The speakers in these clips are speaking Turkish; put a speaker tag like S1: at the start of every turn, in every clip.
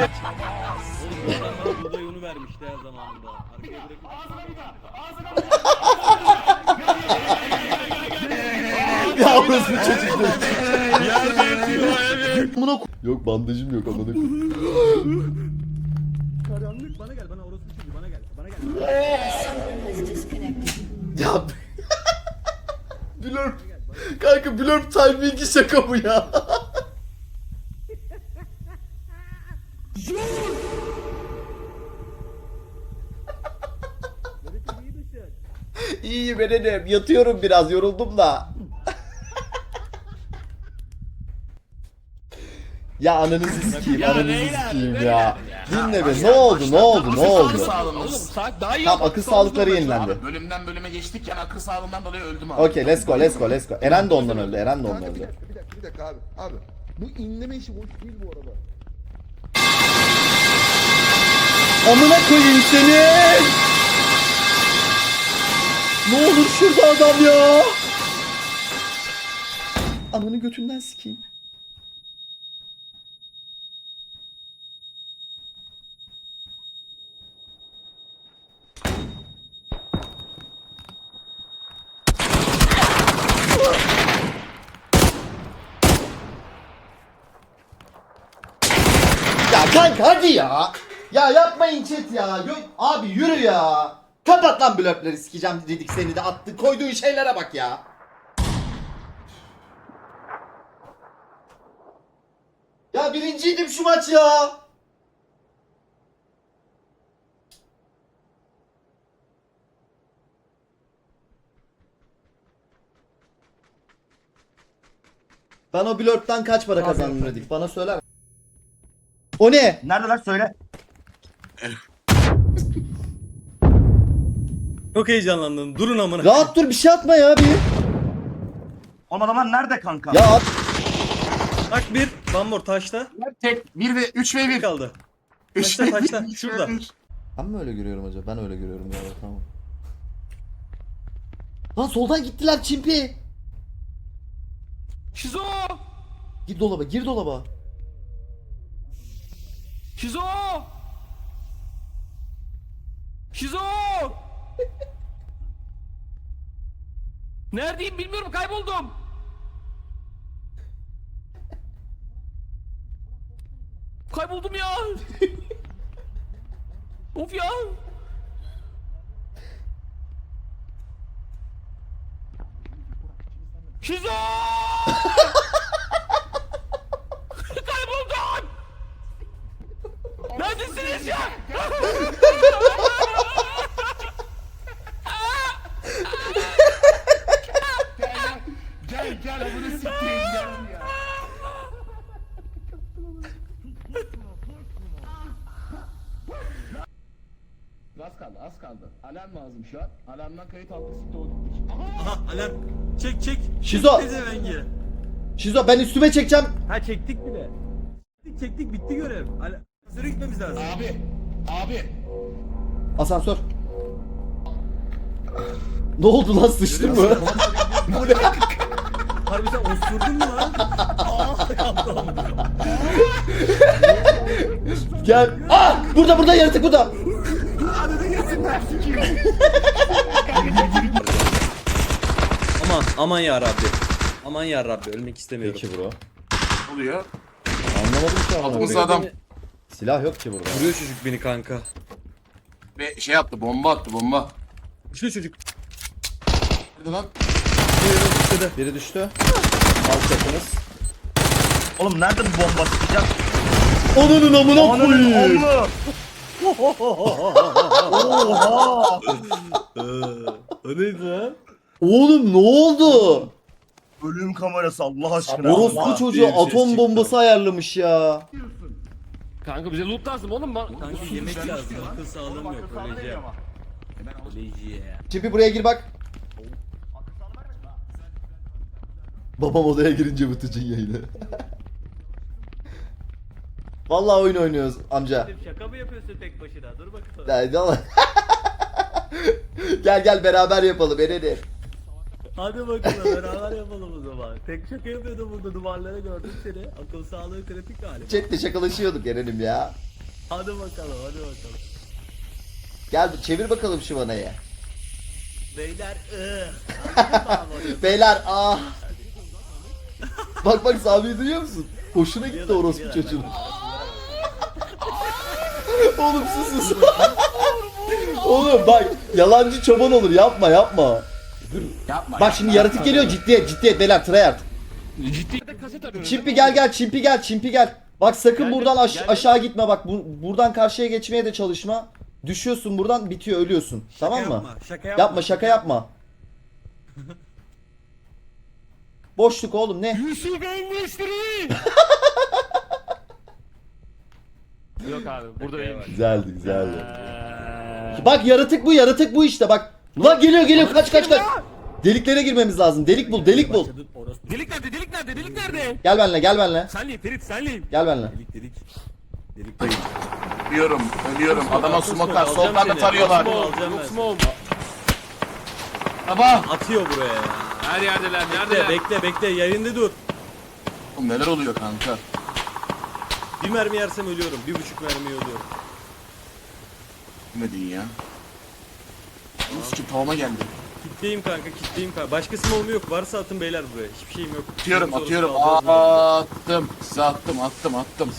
S1: Evet.
S2: Oğlum buğday unu vermişti her zamanında. Arkaya bırakıp
S3: Ya orası çocuk Amına ko- Yok bandajım yok amına koyayım.
S2: Karanlık bana gel bana orası çocuğu bana gel. Bana gel.
S3: Ya Blurp Kanka Blurp timing'i şaka bu ya Eren'im yatıyorum biraz yoruldum da Ya ananızı sikeyim ananızı sikeyim ya Dinle be ne oldu ne oldu ne oldu
S4: Oğlum saat daha iyi
S3: Tamam
S4: oldu.
S3: akıl sağlıkları yenilendi
S4: Abi, bölümden bölüme geçtik yani akıl sağlığından dolayı öldüm abi.
S3: Okey let's go let's go let's go Eren de ondan öldü Eren de ondan
S5: Kanka bir
S3: öldü
S5: dakika bir dakika bir dakika abi. Abi bu inleme işi boş değil bu arada.
S3: Amına koyayım seni. Ne olur şurada adam ya. Ananı götünden sikeyim. Ya kanka hadi ya. Ya yapmayın chat ya. Gö- Abi yürü ya. Kapat lan blöpleri sikeceğim dedik seni de attı. Koyduğun şeylere bak ya. Ya birinciydim şu maç ya. Ben o blörpten kaç para kazandım dedik. Bana söyler. O ne?
S1: Neredeler söyle.
S2: Çok heyecanlandım. Durun amına.
S3: Rahat dur bir şey atma ya bir.
S1: Oğlum adamlar nerede kanka?
S3: Ya at.
S2: Bak bir. Bambor taşta.
S4: Tek 1 ve 3 ve 1.
S2: kaldı.
S4: 3
S2: Taşta, taşta, şurada.
S3: Ben mi öyle görüyorum acaba? Ben öyle görüyorum ya tamam. Lan soldan gittiler çimpi.
S4: Şizo!
S3: Gir dolaba, gir dolaba.
S4: Şizo! Şizo! Neredeyim bilmiyorum kayboldum. Kayboldum ya. of ya. Şizo! Kayboldum! Neredesiniz ya? gel gel bunu sikeyim gel ya. Az kaldı az kaldı. Alarm lazım şu an. Alarmdan kayıt aldık sikti o gittik.
S2: Aha alarm. Çek çek.
S3: Şizo. Şizo ben üstüme çekeceğim.
S2: Ha çektik bile. Çektik çektik bitti görev. Asansöre gitmemiz lazım.
S4: Abi abi
S3: Asansör. Ne oldu lan sıçtın mı?
S2: Harbi sen osurdun mu lan?
S3: Gel. Ah! Burada burada yaratık burada.
S2: Aman aman ya Rabbi. Aman ya Rabbi ölmek istemiyorum.
S3: Peki bro.
S4: oluyor.
S3: Anlamadım ki ama.
S4: Altımızda adam
S3: Silah yok ki burada.
S2: Vuruyor çocuk beni kanka.
S4: ve şey attı bomba attı bomba.
S2: Şu çocuk.
S4: Nerede lan?
S3: Biri düştü. Alt çakınız.
S1: Oğlum nerede bu bomba sıkacak?
S3: Onunun amına koyayım.
S1: Oha.
S2: o neydi lan?
S3: Oğlum ne oldu?
S1: Ölüm kamerası Allah aşkına.
S3: Orospu çocuğu atom bombası ayarlamış ya.
S4: Kanka bize loot lazım oğlum. Ben...
S2: Kanka yemek lazım. Akıl sağlığım yok. Öleceğim. Öleceğim.
S3: Çipi buraya gir bak. Babam odaya girince bıtıcın yayını. Vallahi oyun oynuyoruz amca.
S2: Şaka mı yapıyorsun tek başına? Dur bakalım.
S3: Ya, gel gel beraber yapalım Eren'im.
S2: Hadi bakalım beraber yapalım o zaman. Tek şaka yapıyordum burada duvarlara gördüm seni. Akıl sağlığı kritik galiba.
S3: Chat'te şakalaşıyorduk Eren'im ya.
S6: Hadi bakalım hadi bakalım.
S3: Gel çevir bakalım şu vanayı.
S6: Beyler ıh.
S3: Beyler ah. bak bak Sami'yi duyuyor musun? Hoşuna gitti orospu çocuğun. Oğlum sus sus. Oğlum bak yalancı çoban olur yapma yapma.
S4: Yapma.
S3: Bak şimdi yaratık geliyor ciddiyet ciddiyet beyler tryhard. Çimpi gel gel çimpi gel çimpi gel. Bak sakın buradan aş- aşağı gitme bak bu- buradan karşıya geçmeye de çalışma. Düşüyorsun buradan bitiyor ölüyorsun. tamam mı?
S2: Yapma, şaka yapma.
S3: Yapma şaka yapma. Boşluk oğlum ne?
S6: Yusuf Endüstri. Yok abi burada benim.
S3: Güzeldi güzeldi. Bak yaratık bu yaratık bu işte bak. Lan geliyor geliyor kaç kaç kaç. Deliklere girmemiz lazım. Delik bul delik bul.
S6: Delik nerede delik nerede delik nerede?
S3: Gel benle gel benle.
S6: Senleyim Ferit senleyim.
S3: Gel benle.
S2: Delik delik. Delik delik.
S4: Ölüyorum. Ölüyorum. Adama smoke at. Soldan da tarıyorlar.
S6: Smoke.
S4: Baba.
S2: Atıyor buraya ya.
S6: Her yerdeler
S2: Bekle
S6: neredeler?
S2: bekle bekle yerinde dur.
S4: Oğlum neler oluyor kanka?
S2: Bir mermi yersem ölüyorum. Bir buçuk mermi ölüyorum.
S4: Bilmedin ya. Nasıl ki tavama geldi.
S2: Kitleyim kanka kitleyim kanka. Başkasının olmuyor yok. Varsa atın beyler buraya. Hiçbir şeyim yok.
S4: Atıyorum atıyorum.
S2: bunu.
S4: Attım. Size attım attım attım.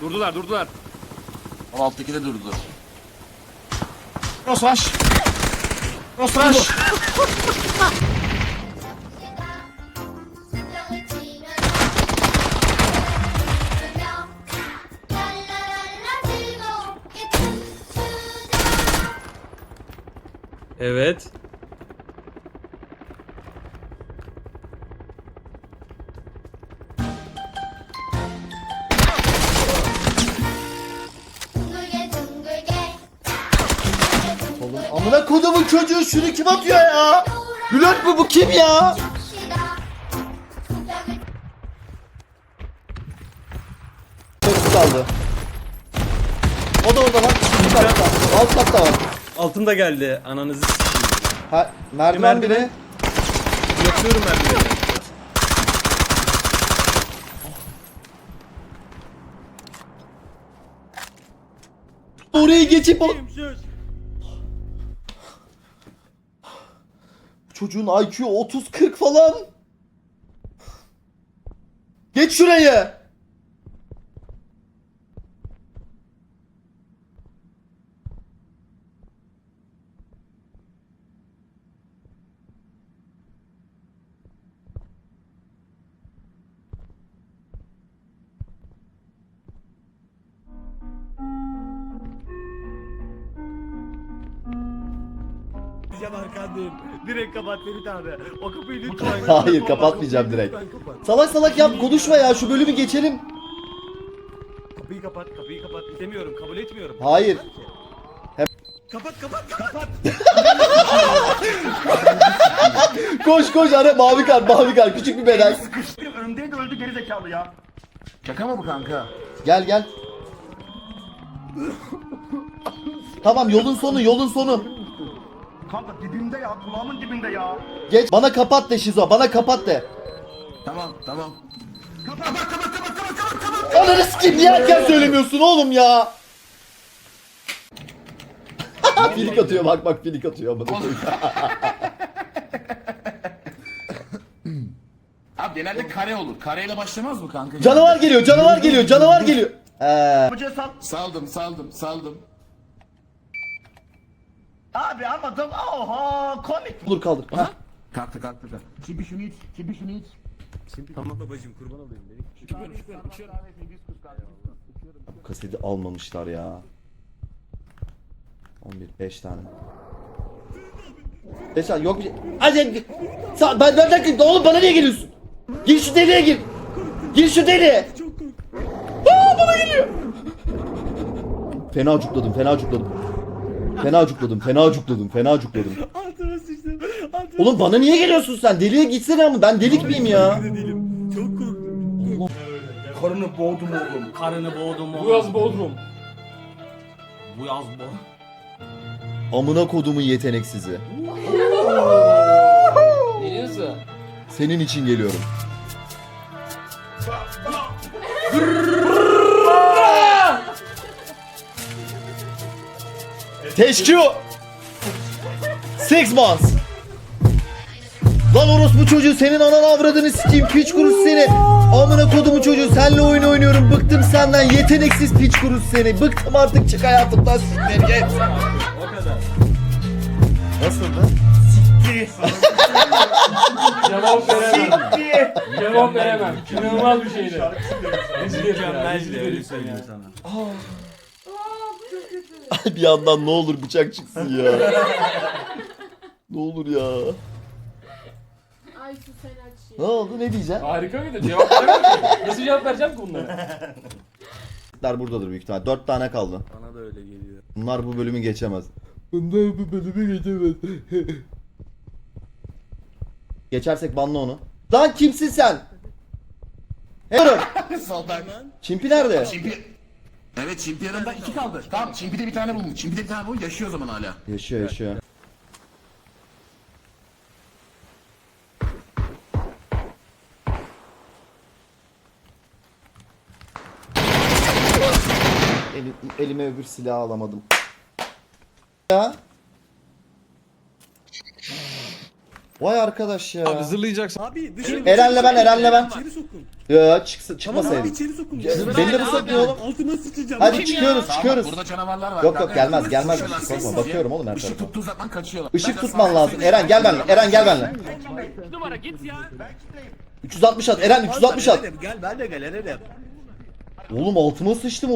S6: Durdular durdular.
S4: Ama alttaki de durdu. Cross rush. Cross rush.
S2: Evet.
S3: Oğlum amına kodumun çocuğu şunu kim atıyor ya? Bülent bu bu kim ya?
S2: Altımda geldi. Ananızı s**eyim.
S3: Ha, merdiven
S2: merdiven.
S3: biri.
S2: Yapıyorum ben böyle.
S3: Orayı geçip o... Çocuğun IQ 30-40 falan. Geç şurayı.
S6: Can arkandayım. Direkt kapat Ferit abi. O kapıyı lütfen.
S3: Hayır kapatmayacağım direkt. Salak salak yap konuşma ya şu bölümü geçelim.
S6: Kapıyı kapat kapıyı kapat. İstemiyorum kabul etmiyorum.
S3: Hayır.
S6: Kapat kapat kapat.
S3: Koş koş ara mavi kart mavi kart küçük bir bedel.
S1: Benim önümdeydi öldü geri zekalı ya.
S4: Şaka mı bu kanka?
S3: Gel gel. Tamam yolun sonu yolun sonu.
S1: Kanka dibimde ya kulağımın dibinde ya.
S3: Geç bana kapat de Şizo bana kapat de.
S4: Tamam tamam.
S3: Ananı sikeyim niye erken söylemiyorsun oğlum ya? filik atıyor bak bak filik atıyor amına koyayım.
S4: Abi genelde kare olur. Kareyle başlamaz mı kanka?
S3: Canavar geliyor canavar geliyor canavar geliyor. Ee,
S1: sal.
S4: Saldım saldım saldım.
S1: Abi ama tam oha komik.
S3: dur kaldır. Heh.
S4: Kalktı kalktı kalktı. Çibi şunu iç. Çibi şunu iç.
S2: Tamam babacım kurban olayım. Beni.
S3: Bu kaseti almamışlar ya. 11 5 tane. 5 tane yok bir şey. Hadi Sa ben ben ben oğlum bana niye geliyorsun? Gir şu deliğe gir. Gir şu deliğe. Aa bana geliyor. Fena cukladım, fena cukladım. Fena cukladım, fena cukladım, fena cukladım.
S6: Altıma sıçtım. Altıma
S3: Oğlum bana niye geliyorsun sen? Deliğe gitsene ama ben delik miyim ya?
S6: değilim. Çok korktum.
S1: Karını boğdum oğlum.
S6: Karını boğdum oğlum. Bu yaz Bodrum. Bu yaz bu.
S3: Amına kodumun yeteneksizi.
S6: Ne diyorsun?
S3: Senin için geliyorum. Teşkil. Six months. Lan orospu çocuğu senin anan avradını sikeyim piç kurusu seni. Amına kodumu çocuğu senle oyun oynuyorum bıktım senden yeteneksiz piç kurusu seni. Bıktım artık çık hayatımdan siktir git.
S7: O kadar.
S3: Nasıldı?
S6: Cevap veremem. Cevap veremem. İnanılmaz bir şeydi.
S2: Mükemmeldi öyle söyleyeyim sana.
S3: Ay bir yandan ne olur bıçak çıksın ya. ne olur ya.
S8: Ay su sen aç
S3: Ne oldu ne diyeceksin?
S6: Harika mıydı? Cevap ki. Nasıl cevap vereceğim ki bunlara?
S3: Bunlar buradadır büyük ihtimal. Dört tane kaldı.
S2: Bana da öyle geliyor.
S3: Bunlar bu bölümü geçemez. Bunlar bu bölümü geçemez. Geçersek banla onu. Lan kimsin sen? Hey
S4: Soldan.
S3: Çimpi nerede?
S4: Çimpi. Evet Çimpi yanında iki kaldı. Tamam Çimpi'de bir tane bulmuş. Çimpi'de bir tane bulmuş. Yaşıyor o zaman hala.
S3: Yaşıyor yaşıyor. Elim, elime öbür silahı alamadım. Ya. Vay arkadaş ya.
S9: Abi zırlayacaksın.
S2: Abi dışarı
S3: Eren'le ben, Eren'le ben.
S2: İçeri sokun.
S3: Ya çıksa
S2: Tamam
S3: çıkmasaydı.
S2: abi içeri sokun.
S3: Beni de mi sokuyor oğlum?
S2: Altıma sıçacağım.
S3: Hadi çıkıyoruz
S4: Tamam,
S3: çıkıyoruz.
S4: Burada canavarlar var.
S3: Yok yok gelmez gelmez. Korkma bakıyorum oğlum her
S4: Işık
S3: tarafa.
S4: tuttuğu zaman kaçıyorlar.
S3: Işık tutman lazım. Eren gel benimle. Eren gel benimle.
S6: numara git ya.
S3: 360 at. Eren 360 at.
S2: Gel ben de gel Eren'im.
S3: Oğlum altıma sıçtım